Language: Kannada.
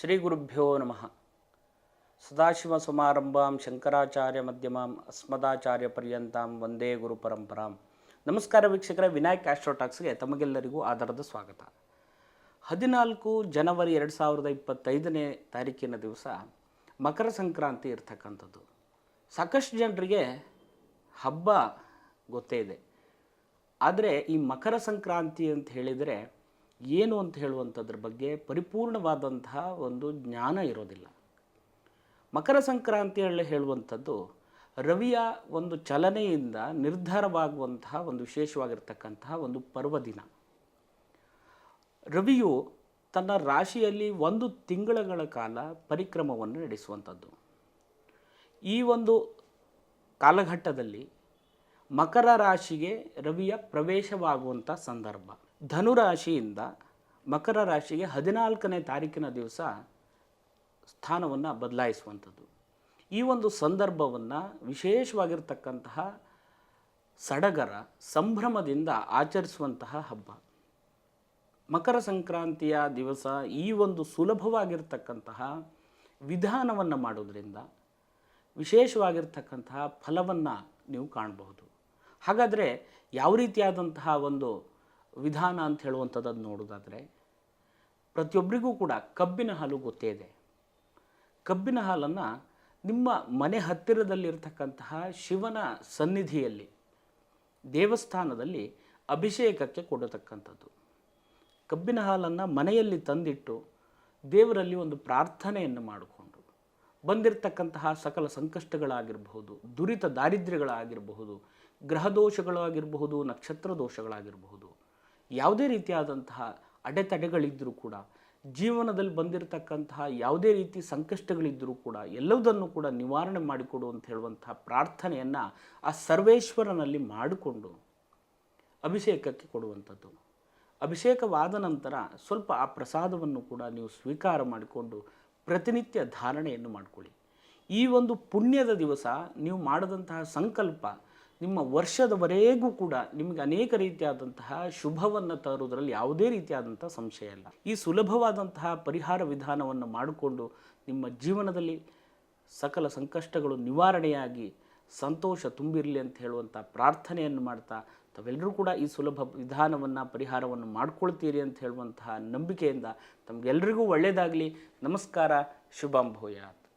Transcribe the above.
ಶ್ರೀ ಗುರುಭ್ಯೋ ನಮಃ. ಸದಾಶಿವ ಸಮಾರಂಭಾಂ ಶಂಕರಾಚಾರ್ಯ ಮಧ್ಯಮಾಂ ಅಸ್ಮದಾಚಾರ್ಯ ಪರ್ಯಂತಾಂ ವಂದೇ ಗುರು ಪರಂಪರಾಂ. ನಮಸ್ಕಾರ ವೀಕ್ಷಕರ, ವಿನಾಯಕ್ ಆಸ್ಟ್ರೋಟಾಕ್ಸ್ಗೆ ತಮಗೆಲ್ಲರಿಗೂ ಆಧಾರದ ಸ್ವಾಗತ. ಹದಿನಾಲ್ಕು ಜನವರಿ ಎರಡು ಸಾವಿರದ ಇಪ್ಪತ್ತೈದನೇ ತಾರೀಕಿನ ದಿವಸ ಮಕರ ಸಂಕ್ರಾಂತಿ ಇರ್ತಕ್ಕಂಥದ್ದು. ಸಾಕಷ್ಟು ಜನರಿಗೆ ಹಬ್ಬ ಗೊತ್ತೇ ಇದೆ. ಆದರೆ ಈ ಮಕರ ಸಂಕ್ರಾಂತಿ ಅಂತ ಹೇಳಿದರೆ ಏನು ಅಂತ ಹೇಳುವಂಥದ್ರ ಬಗ್ಗೆ ಪರಿಪೂರ್ಣವಾದಂತಹ ಒಂದು ಜ್ಞಾನ ಇರೋದಿಲ್ಲ. ಮಕರ ಸಂಕ್ರಾಂತಿಯಲ್ಲಿ ಹೇಳುವಂಥದ್ದು ರವಿಯ ಒಂದು ಚಲನೆಯಿಂದ ನಿರ್ಧಾರವಾಗುವಂತಹ ಒಂದು ವಿಶೇಷವಾಗಿರ್ತಕ್ಕಂತಹ ಒಂದು ಪರ್ವದಿನ. ರವಿಯು ತನ್ನ ರಾಶಿಯಲ್ಲಿ ಒಂದು ತಿಂಗಳ ಕಾಲ ಪರಿಕ್ರಮವನ್ನು ನಡೆಸುವಂಥದ್ದು. ಈ ಒಂದು ಕಾಲಘಟ್ಟದಲ್ಲಿ ಮಕರ ರಾಶಿಗೆ ರವಿಯ ಪ್ರವೇಶವಾಗುವಂಥ ಸಂದರ್ಭ. ಧನುರಾಶಿಯಿಂದ ಮಕರ ರಾಶಿಗೆ ಹದಿನಾಲ್ಕನೇ ತಾರೀಕಿನ ದಿವಸ ಸ್ಥಾನವನ್ನು ಬದಲಾಯಿಸುವಂಥದ್ದು. ಈ ಒಂದು ಸಂದರ್ಭವನ್ನು ವಿಶೇಷವಾಗಿರ್ತಕ್ಕಂತಹ ಸಡಗರ, ಸಂಭ್ರಮದಿಂದ ಆಚರಿಸುವಂತಹ ಹಬ್ಬ. ಮಕರ ಸಂಕ್ರಾಂತಿಯ ದಿವಸ ಈ ಒಂದು ಸುಲಭವಾಗಿರ್ತಕ್ಕಂತಹ ವಿಧಾನವನ್ನು ಮಾಡೋದರಿಂದ ವಿಶೇಷವಾಗಿರ್ತಕ್ಕಂತಹ ಫಲವನ್ನು ನೀವು ಕಾಣಬಹುದು. ಹಾಗಾದರೆ ಯಾವ ರೀತಿಯಾದಂತಹ ಒಂದು ವಿಧಾನ ಅಂತ ಹೇಳುವಂಥದ್ದನ್ನು ನೋಡೋದಾದರೆ ಪ್ರತಿಯೊಬ್ಬರಿಗೂ ಕೂಡ ಕಬ್ಬಿನ ಹಾಲು ಗೊತ್ತೇ ಇದೆ. ಕಬ್ಬಿನ ಹಾಲನ್ನು ನಿಮ್ಮ ಮನೆ ಹತ್ತಿರದಲ್ಲಿರ್ತಕ್ಕಂತಹ ಶಿವನ ಸನ್ನಿಧಿಯಲ್ಲಿ, ದೇವಸ್ಥಾನದಲ್ಲಿ ಅಭಿಷೇಕಕ್ಕೆ ಕೊಡತಕ್ಕಂಥದ್ದು. ಕಬ್ಬಿನ ಹಾಲನ್ನು ಮನೆಯಲ್ಲಿ ತಂದಿಟ್ಟು ದೇವರಲ್ಲಿ ಒಂದು ಪ್ರಾರ್ಥನೆಯನ್ನು ಮಾಡಿಕೊಂಡು, ಬಂದಿರತಕ್ಕಂತಹ ಸಕಲ ಸಂಕಷ್ಟಗಳಾಗಿರಬಹುದು, ದುರಿತ ದಾರಿದ್ರ್ಯಗಳಾಗಿರಬಹುದು ಗ್ರಹದೋಷಗಳಾಗಿರಬಹುದು ನಕ್ಷತ್ರ ದೋಷಗಳಾಗಿರಬಹುದು ಯಾವುದೇ ರೀತಿಯಾದಂತಹ ಅಡೆತಡೆಗಳಿದ್ದರೂ ಕೂಡ, ಜೀವನದಲ್ಲಿ ಬಂದಿರತಕ್ಕಂತಹ ಯಾವುದೇ ರೀತಿ ಸಂಕಷ್ಟಗಳಿದ್ದರೂ ಕೂಡ ಎಲ್ಲವುದನ್ನು ಕೂಡ ನಿವಾರಣೆ ಮಾಡಿಕೊಡು ಅಂತ ಹೇಳುವಂತಹ ಪ್ರಾರ್ಥನೆಯನ್ನು ಆ ಸರ್ವೇಶ್ವರನಲ್ಲಿ ಮಾಡಿಕೊಂಡು ಅಭಿಷೇಕಕ್ಕೆ ಕೊಡುವಂಥದ್ದು. ಅಭಿಷೇಕವಾದ ನಂತರ ಸ್ವಲ್ಪ ಆ ಪ್ರಸಾದವನ್ನು ಕೂಡ ನೀವು ಸ್ವೀಕಾರ ಮಾಡಿಕೊಂಡು ಪ್ರತಿನಿತ್ಯ ಧಾರಣೆಯನ್ನು ಮಾಡಿಕೊಳ್ಳಿ. ಈ ಒಂದು ಪುಣ್ಯದ ದಿವಸ ನೀವು ಮಾಡಿದಂತಹ ಸಂಕಲ್ಪ ನಿಮ್ಮ ವರ್ಷದವರೆಗೂ ಕೂಡ ನಿಮಗೆ ಅನೇಕ ರೀತಿಯಾದಂತಹ ಶುಭವನ್ನು ತರುವುದರಲ್ಲಿ ಯಾವುದೇ ರೀತಿಯಾದಂಥ ಸಂಶಯ ಇಲ್ಲ. ಈ ಸುಲಭವಾದಂತಹ ಪರಿಹಾರ ವಿಧಾನವನ್ನು ಮಾಡಿಕೊಂಡು ನಿಮ್ಮ ಜೀವನದಲ್ಲಿ ಸಕಲ ಸಂಕಷ್ಟಗಳು ನಿವಾರಣೆಯಾಗಿ ಸಂತೋಷ ತುಂಬಿರಲಿ ಅಂತ ಹೇಳುವಂಥ ಪ್ರಾರ್ಥನೆಯನ್ನು ಮಾಡ್ತಾ ತಾವೆಲ್ಲರೂ ಕೂಡ ಈ ಸುಲಭ ವಿಧಾನವನ್ನು, ಪರಿಹಾರವನ್ನು ಮಾಡ್ಕೊಳ್ತೀರಿ ಅಂತ ಹೇಳುವಂತಹ ನಂಬಿಕೆಯಿಂದ ತಮಗೆಲ್ಲರಿಗೂ ಒಳ್ಳೆಯದಾಗಲಿ ನಮಸ್ಕಾರ ಶುಭಾಂ ಭೂಯಾತ್